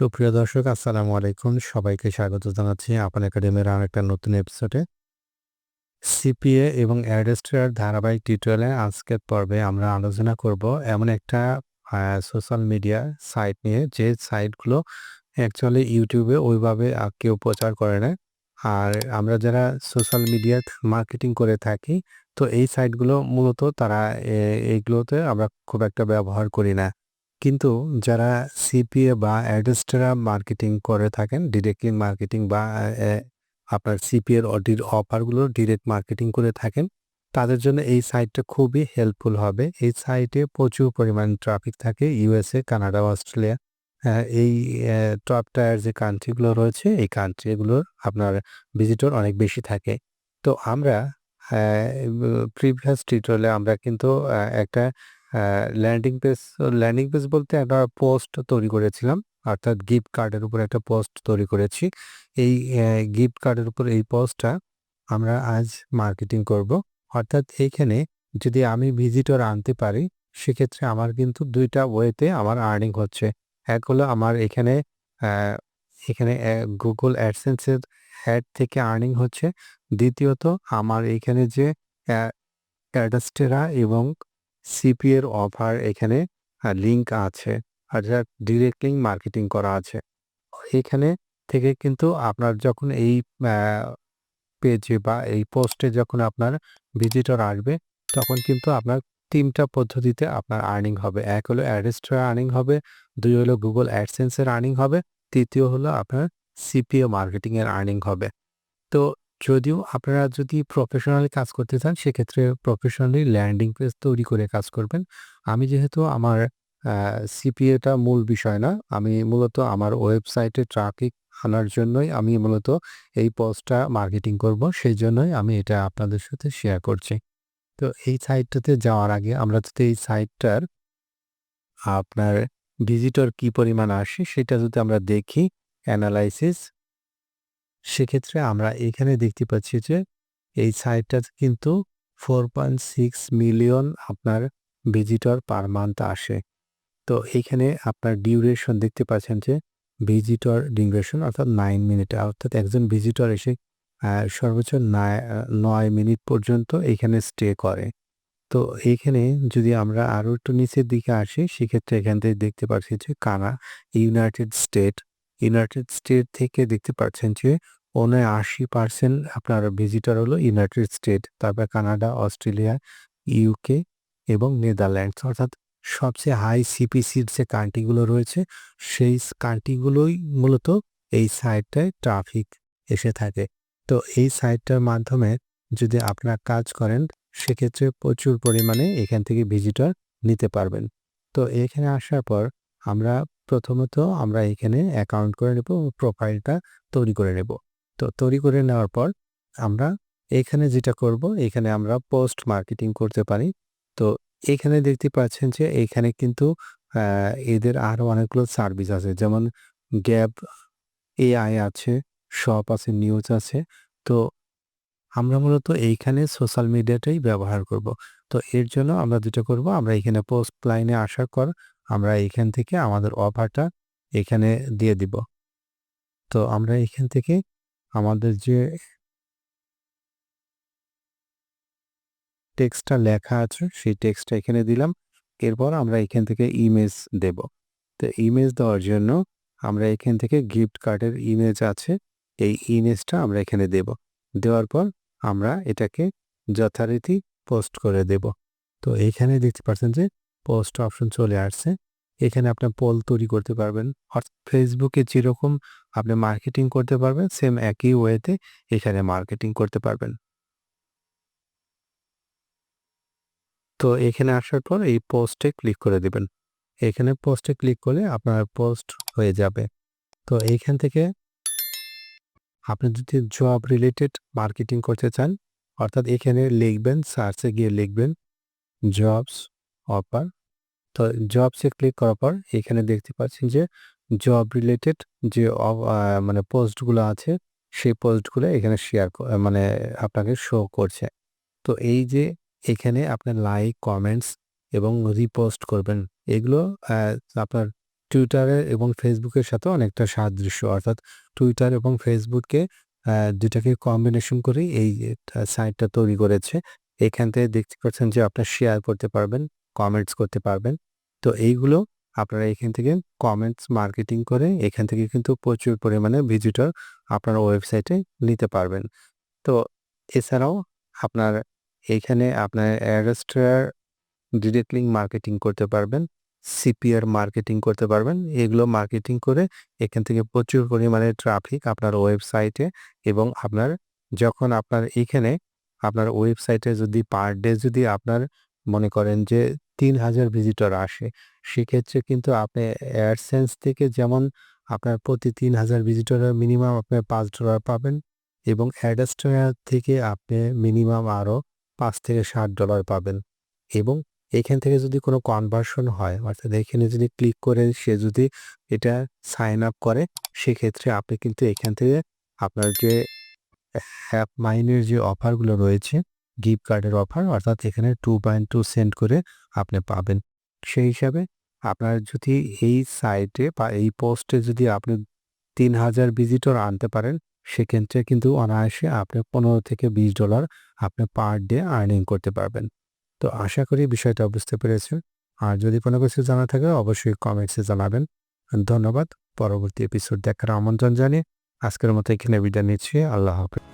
সুপ্রিয় দর্শক, আসসালামু আলাইকুম। সবাইকে স্বাগত জানাচ্ছি আপন একাডেমির আর একটা নতুন এপিসোডে সিপিএ এবং অ্যাডেস্টার ধারাবাহিক টিউটোরিয়ালে আজকের পর্বে আমরা আলোচনা করব এমন একটা সোশ্যাল মিডিয়া সাইট নিয়ে যে সাইটগুলো অ্যাকচুয়ালি ইউটিউবে ওইভাবে কেউ প্রচার করে না। আর আমরা যারা সোশ্যাল মিডিয়া মার্কেটিং করে থাকি, তো এই সাইটগুলো মূলত তারা এইগুলোতে আমরা খুব একটা ব্যবহার করি না। কিন্তু যারা সিপিএ বা অ্যাডেস্টারা মার্কেটিং করে থাকেন ডিরেক্টলি মার্কেটিং বা আপনার সিপিএর অডির অফারগুলো ডিরেক্ট মার্কেটিং করে থাকেন, তাদের জন্য এই সাইটটা খুবই হেল্পফুল হবে। এই সাইটে প্রচুর পরিমাণ ট্রাফিক থাকে ইউএসএ কানাডা অস্ট্রেলিয়া এই টপ টায়ার যে কান্ট্রিগুলো রয়েছে, এই কান্ট্রিগুলোর আপনার ভিজিটর অনেক বেশি থাকে। তো আমরা প্রিভিয়াস টিউটোরিয়ালে আমরা কিন্তু একটা ল্যান্ডিং পেজ ল্যান্ডিং পেজ বলতে একটা পোস্ট তৈরি করেছিলাম। অর্থাৎ গিফট কার্ডের উপর একটা পোস্ট তৈরি করেছি। এই গিফট কার্ডের উপর এই পোস্টটা আমরা আজ মার্কেটিং করব। অর্থাৎ এইখানে যদি আমি ভিজিটর আনতে পারি, সেক্ষেত্রে আমার কিন্তু দুইটা ওয়েতে আমার আর্নিং হচ্ছে। এক হলো আমার এখানে এখানে গুগল অ্যাডসেন্সের অ্যাড থেকে আর্নিং হচ্ছে। দ্বিতীয়ত, আমার এখানে যে অ্যাডাস্টেরা এবং সিপি এর অফার এখানে লিংক আছে। আর যা ডিরেক্ট লিঙ্ক মার্কেটিং করা আছে। এখানে থেকে কিন্তু আপনার যখন এই পেজে বা এই পোস্টে যখন আপনার ভিজিটর আসবে, তখন কিন্তু আপনার তিনটা পদ্ধতিতে আপনার আর্নিং হবে। এক হলো অ্যাডেস্টার আর্নিং হবে, দুই হলো গুগল অ্যাডসেন্সের আর্নিং হবে, তৃতীয় হলো আপনার সিপিও মার্কেটিংয়ের আর্নিং হবে। তো যদিও আপনারা যদি প্রফেশনালি কাজ করতে চান, সেক্ষেত্রে প্রফেশনালি ল্যান্ডিং পেজ তৈরি করে কাজ করবেন। আমি যেহেতু আমার সিপিএটা মূল বিষয় না, আমি মূলত আমার ওয়েবসাইটে ট্রাফিক আনার জন্যই আমি মূলত এই পোস্টটা মার্কেটিং করব, সেই জন্যই আমি এটা আপনাদের সাথে শেয়ার করছি। তো এই সাইটটাতে যাওয়ার আগে আমরা যদি এই সাইটটার আপনার ভিজিটর কি পরিমাণ আসে, সেটা যদি আমরা দেখি অ্যানালাইসিস সেক্ষেত্রে আমরা এখানে দেখতে পাচ্ছি যে, এই সাইটটা কিন্তু ফোর পয়েন্ট সিক্স মিলিয়ন আপনার ভিজিটর পার মান্থ আসে। তো এইখানে আপনার ডিউরেশন দেখতে পাচ্ছেন যে ভিজিটর ডিউরেশন অর্থাৎ নাইন মিনিট অর্থাৎ একজন ভিজিটর এসে সর্বোচ্চ নয় মিনিট পর্যন্ত এখানে স্টে করে। তো এইখানে যদি আমরা আরও একটু নিচের দিকে আসি, সেক্ষেত্রে এখান থেকে দেখতে পাচ্ছি যে, কানা ইউনাইটেড স্টেট ইউনাইটেড স্টেট থেকে দেখতে পাচ্ছেন যে উনআশি পার্সেন্ট আপনার ভিজিটর হলো ইউনাইটেড স্টেট তারপর কানাডা, অস্ট্রেলিয়া ইউকে এবং নেদারল্যান্ডস অর্থাৎ সবচেয়ে হাই সিপিসির যে কান্ট্রিগুলো রয়েছে, সেই কান্ট্রিগুলোই মূলত এই সাইটটায় ট্রাফিক এসে থাকে। তো এই সাইটটার মাধ্যমে যদি আপনারা কাজ করেন, সেক্ষেত্রে প্রচুর পরিমাণে এখান থেকে ভিজিটর নিতে পারবেন। তো এখানে আসার পর আমরা প্রথমত আমরা এখানে অ্যাকাউন্ট করে নেব প্রোফাইলটা তৈরি করে নেব। তো তৈরি করে নেওয়ার পর আমরা এখানে যেটা করব, এখানে আমরা পোস্ট মার্কেটিং করতে পারি। তো এখানে দেখতে পাচ্ছেন যে এখানে কিন্তু এদের আরও অনেকগুলো সার্ভিস আছে। যেমন গ্যাপ এআই আছে শপ আছে নিউজ আছে। তো আমরা মূলত এইখানে সোশ্যাল মিডিয়াটাই ব্যবহার করব। তো এর জন্য আমরা যেটা করব, আমরা এখানে পোস্ট লাইনে আসার পর আমরা এখান থেকে আমাদের অফারটা এখানে দিয়ে দিব। তো আমরা এখান থেকে আমাদের যে টেক্সটটা লেখা আছে, সেই টেক্সটটা এখানে দিলাম। এরপর আমরা এখান থেকে ইমেজ দেব। তো ইমেজ দেওয়ার জন্য আমরা এখান থেকে গিফট কার্ডের ইমেজ আছে, এই ইমেজটা আমরা এখানে দেব। দেওয়ার পর আমরা এটাকে যথারীতি পোস্ট করে দেব। তো এইখানে দেখতে পাচ্ছেন যে পোস্ট অপশন চলে আসছে। এখানে আপনার পোল তৈরি করতে পারবেন। অর্থাৎ ফেসবুকে যেরকম আপনি মার্কেটিং করতে পারবেন সেম একই ওয়েতে এখানে মার্কেটিং করতে পারবেন। তো এখানে আসার পর এই পোস্টে ক্লিক করে দিবেন। এখানে পোস্টে ক্লিক করলে আপনার পোস্ট হয়ে যাবে। তো এইখান থেকে আপনি যদি জব রিলেটেড মার্কেটিং করতে চান, অর্থাৎ এখানে লিখবেন সার্চে গিয়ে লিখবেন জবস অফার তো জবসে ক্লিক করার পর এখানে দেখতে পাচ্ছেন যে জব রিলেটেড যে মানে পোস্টগুলো আছে, সেই পোস্টগুলো এখানে শেয়ার মানে আপনাকে শো করছে। তো এই যে এখানে আপনার লাইক কমেন্টস এবং রিপোস্ট করবেন, এগুলো আপনার টুইটারে এবং ফেসবুকের সাথে অনেকটা সাদৃশ্য। অর্থাৎ টুইটার এবং ফেসবুককে দুটাকে কম্বিনেশন করে এই সাইটটা তৈরি করেছে। এখান থেকে দেখতে পাচ্ছেন যে আপনার শেয়ার করতে পারবেন। কমেন্টস করতে পারবেন। তো এইগুলো আপনারা এখান থেকে কমেন্টস মার্কেটিং করে এখান থেকে কিন্তু প্রচুর পরিমাণে ভিজিটর আপনার ওয়েবসাইটে নিতে পারবেন। তো এছাড়াও আপনার এইখানে আপনার অ্যাডস্ট্রার ডিরেক্ট মার্কেটিং করতে পারবেন সিপিআর মার্কেটিং করতে পারবেন। এগুলো মার্কেটিং করে এখান থেকে প্রচুর পরিমাণে ট্রাফিক আপনার ওয়েবসাইটে এবং আপনার যখন আপনার এখানে আপনার ওয়েবসাইটে যদি পার ডে যদি আপনার মনে করেন যে তিন হাজার ভিজিটর আসে। সেক্ষেত্রে কিন্তু আপনি অ্যাডসেন্স থেকে যেমন আপনার প্রতি তিন হাজার ভিজিটরের মিনিমাম আপনি পাঁচ ডলার পাবেন এবং অ্যাডস্ট্রার থেকে আপনি মিনিমাম আরও পাঁচ থেকে ষাট ডলার পাবেন এবং এখান থেকে যদি কোনো কনভার্সন হয়, অর্থাৎ এখানে যদি ক্লিক করে সে যদি এটা সাইন আপ করে, সেক্ষেত্রে আপনি কিন্তু এখান থেকে আপনার যে হ্যাপ মাইনের যে অফারগুলো রয়েছে গিফট কার্ডের অফার অর্থাৎ এখানে টু পয়েন্ট টু সেন্ট করে আপনি পাবেন। সেই হিসাবে আপনার যদি এই সাইটে বা এই পোস্টে যদি আপনি তিন হাজার ভিজিটর আনতে পারেন, সেক্ষেত্রে কিন্তু অনায়াসে আপনি পনেরো থেকে বিশ ডলার আপনি পার ডে আর্নিং করতে পারবেন। তো আশা করি বিষয়টা বুঝতে পেরেছেন। আর যদি কোনো কিছু জানা থাকে, অবশ্যই কমেন্টসে জানাবেন। ধন্যবাদ। পরবর্তী এপিসোড দেখার আমন্ত্রণ জানিয়ে আজকের মতো এখানে বিদায় নিচ্ছি। আল্লাহ হাফেজ।